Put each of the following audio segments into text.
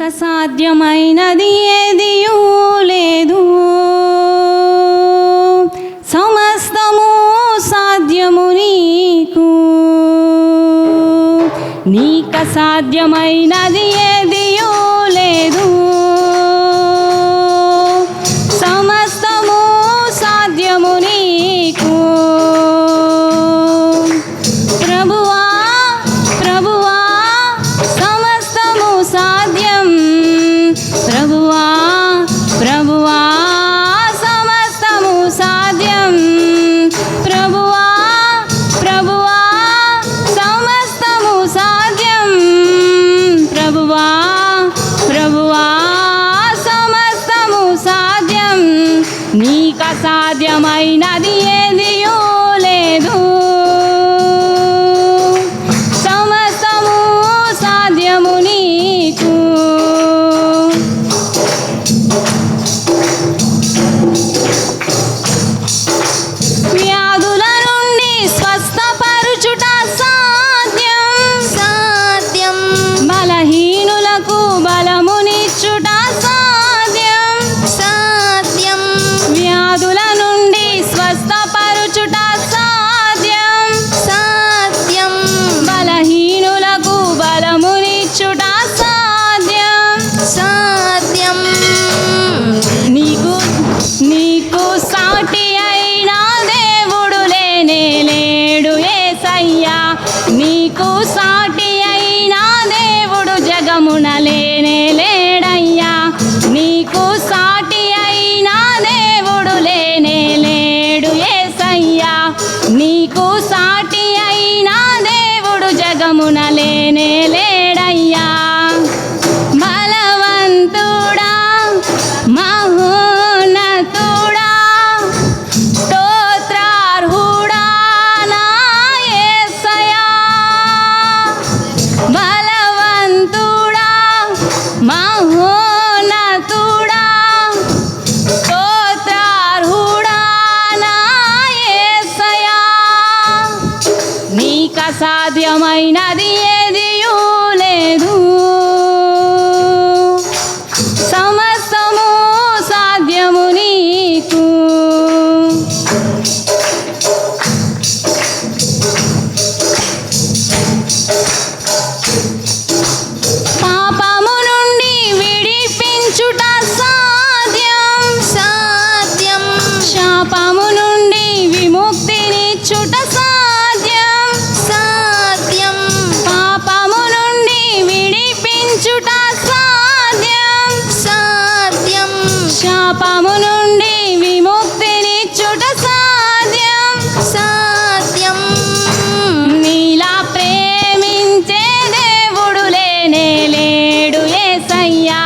ఇక సాధ్యమైనది ఏదియూ లేదు. సమస్తము సాధ్యము నీకు. నీక సాధ్యమైనది ఏదియూ లేదు. సాధ్యమైనది. పాపము నుండి విముక్తినిచ్చుట సాధ్యం. సాధ్యం. నీలా ప్రేమించే దేవుడు లేనే లేడు ఏసయ్యా.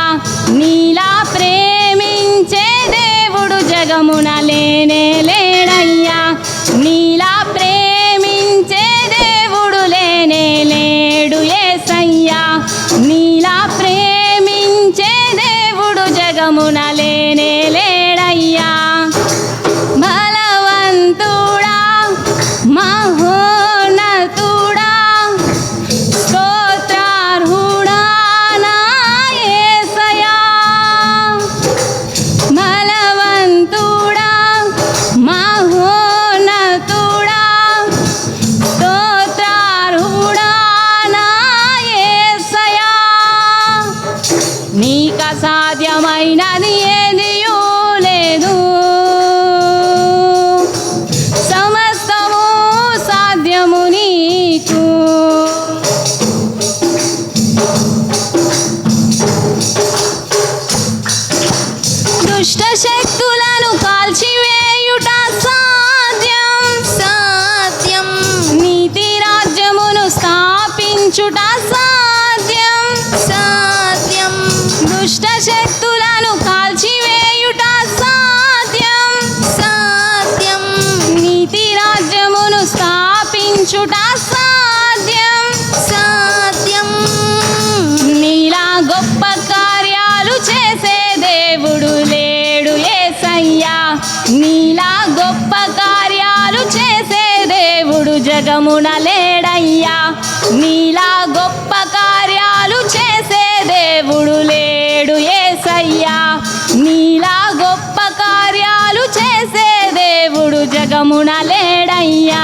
నీలా ప్రేమించే దేవుడు జగమున లేనే రక్షించుట సాధ్యం సాధ్యం. దుష్ట శక్తులను కాల్చివేయుట సాధ్యం సాధ్యం. నీతి రాజ్యమును స్థాపించుట సాధ్యం సాధ్యం. నీలా గొప్ప కార్యాలు చేసే దేవుడు లేడు ఏసయ్యా. నీలా గొప్ప కార్యాలు చేసే దేవుడు జగమునలే అయ్యా నీలా గొప్ప కార్యాలు చేసే దేవుడు లేడు ఏసయ్యా. నీలా గొప్ప కార్యాలు చేసే దేవుడు జగమున లేడయ్యా.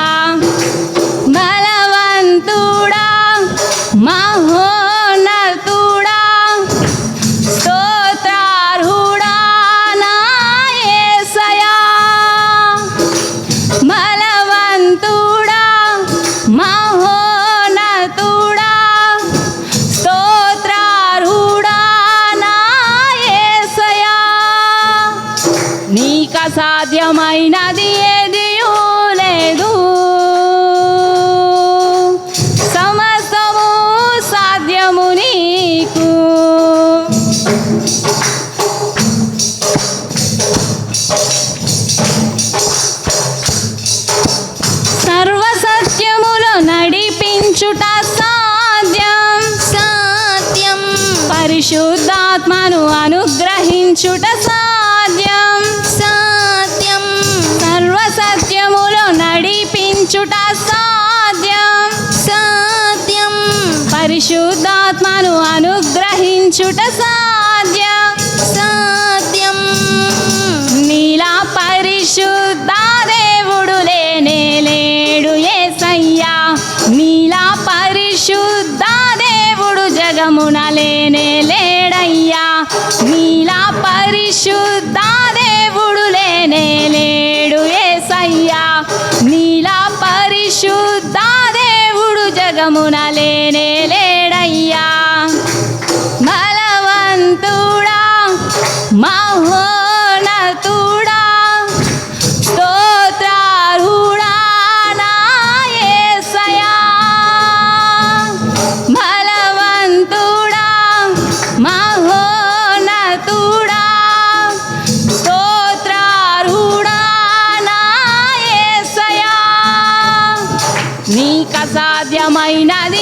అనుగ్రహించుట సాధ్యం సాధ్యం. సర్వసత్యములో నడిపించుట సాధ్యం సాధ్యం. పరిశుద్ధాత్మను అనుగ్రహించుట సాధ్యం సాధ్యం. నీలా పరిశుద్ధ దేవుడు లేనే లేడు ఏసయ్యా. నీలా పరిశుద్ధ దేవుడు జగమున లేనే లే నీలా పరిశుద్ధ దేవుడు లేనే లేడు ఏసయ్యా. నీలా పరిశుద్ధ దేవుడు జగమున లేనే లేడయ్యా. బలవంతుడా మహో సాధ్యమైనది